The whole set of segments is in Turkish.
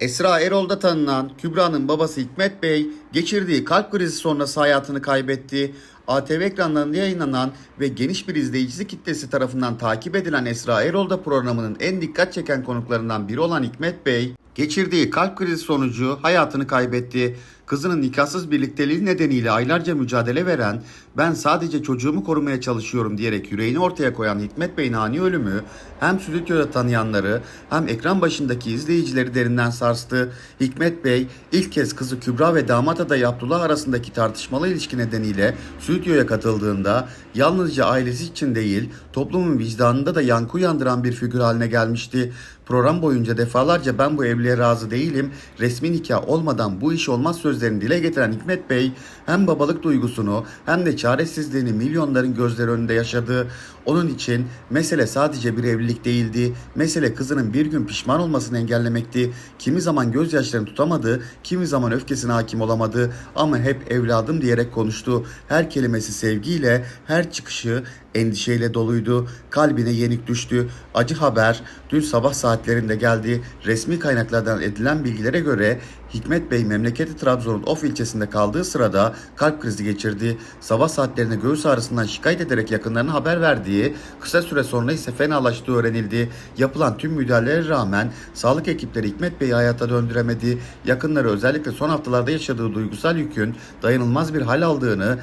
Esra Erol'da tanınan Kübra'nın babası Hikmet Bey geçirdiği kalp krizi sonrası hayatını kaybetti. ATV ekranlarında yayınlanan ve geniş bir izleyicisi kitlesi tarafından takip edilen Esra Erol'da programının en dikkat çeken konuklarından biri olan Hikmet Bey, geçirdiği kalp krizi sonucu hayatını kaybetti. Kızının nikahsız birlikteliği nedeniyle aylarca mücadele veren, ben sadece çocuğumu korumaya çalışıyorum diyerek yüreğini ortaya koyan Hikmet Bey'in ani ölümü hem stüdyoda tanıyanları hem ekran başındaki izleyicileri derinden sarstı. Hikmet Bey ilk kez kızı Kübra ve damat adayı Abdullah arasındaki tartışmalı ilişki nedeniyle stüdyoya katıldığında yalnızca ailesi için değil toplumun vicdanında da yankı uyandıran bir figür haline gelmişti. Program boyunca defalarca ben bu evliliğe razı değilim, resmi nikah olmadan bu iş olmaz sözlerini dile getiren Hikmet Bey hem babalık duygusunu hem de çaresizliğini milyonların gözleri önünde yaşadı. Onun için mesele sadece bir evlilik değildi. Mesele kızının bir gün pişman olmasını engellemekti. Kimi zaman gözyaşlarını tutamadı, kimi zaman öfkesine hakim olamadı ama hep evladım diyerek konuştu. Her kelimesi sevgiyle, her çıkışı endişeyle doluydu. Kalbine yenik düştü. Acı haber dün sabah saatlerinde geldi. Resmi kaynaklardan edilen bilgilere göre Hikmet Bey memleketi Trabzon'un Of ilçesinde kaldığı sırada kalp krizi geçirdi. Sabah saatlerinde göğüs ağrısından şikayet ederek yakınlarına haber verdiği, kısa süre sonra ise fenalaştığı öğrenildi. Yapılan tüm müdahalelere rağmen sağlık ekipleri Hikmet Bey'i hayata döndüremedi. Yakınları özellikle son haftalarda yaşadığı duygusal yükün dayanılmaz bir hal aldığını,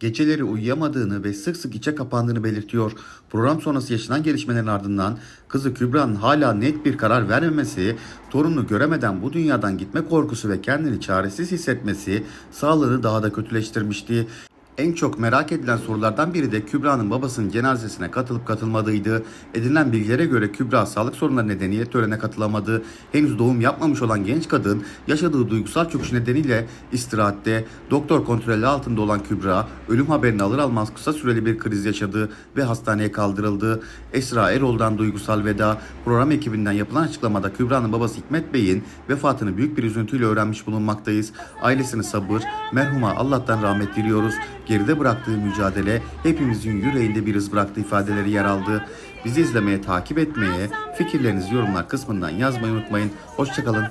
Geceleri uyuyamadığını ve sık sık içe kapandığını belirtiyor. Program sonrası yaşanan gelişmelerin ardından kızı Kübra'nın hala net bir karar vermemesi, torununu göremeden bu dünyadan gitme korkusu ve kendini çaresiz hissetmesi sağlığını daha da kötüleştirmişti. En çok merak edilen sorulardan biri de Kübra'nın babasının cenazesine katılıp katılmadığıydı. Edinilen bilgilere göre Kübra sağlık sorunları nedeniyle törene katılamadı. Henüz doğum yapmamış olan genç kadın yaşadığı duygusal çöküş nedeniyle istirahatte. Doktor kontrolü altında olan Kübra ölüm haberini alır almaz kısa süreli bir kriz yaşadı ve hastaneye kaldırıldı. Esra Erol'dan duygusal veda. Program ekibinden yapılan açıklamada Kübra'nın babası Hikmet Bey'in vefatını büyük bir üzüntüyle öğrenmiş bulunmaktayız. Ailesine sabır, merhuma Allah'tan rahmet diliyoruz. Geride bıraktığı mücadele hepimizin yüreğinde bir iz bıraktığı ifadeleri yer aldı. Bizi izlemeye, takip etmeye, fikirlerinizi yorumlar kısmından yazmayı unutmayın. Hoşçakalın.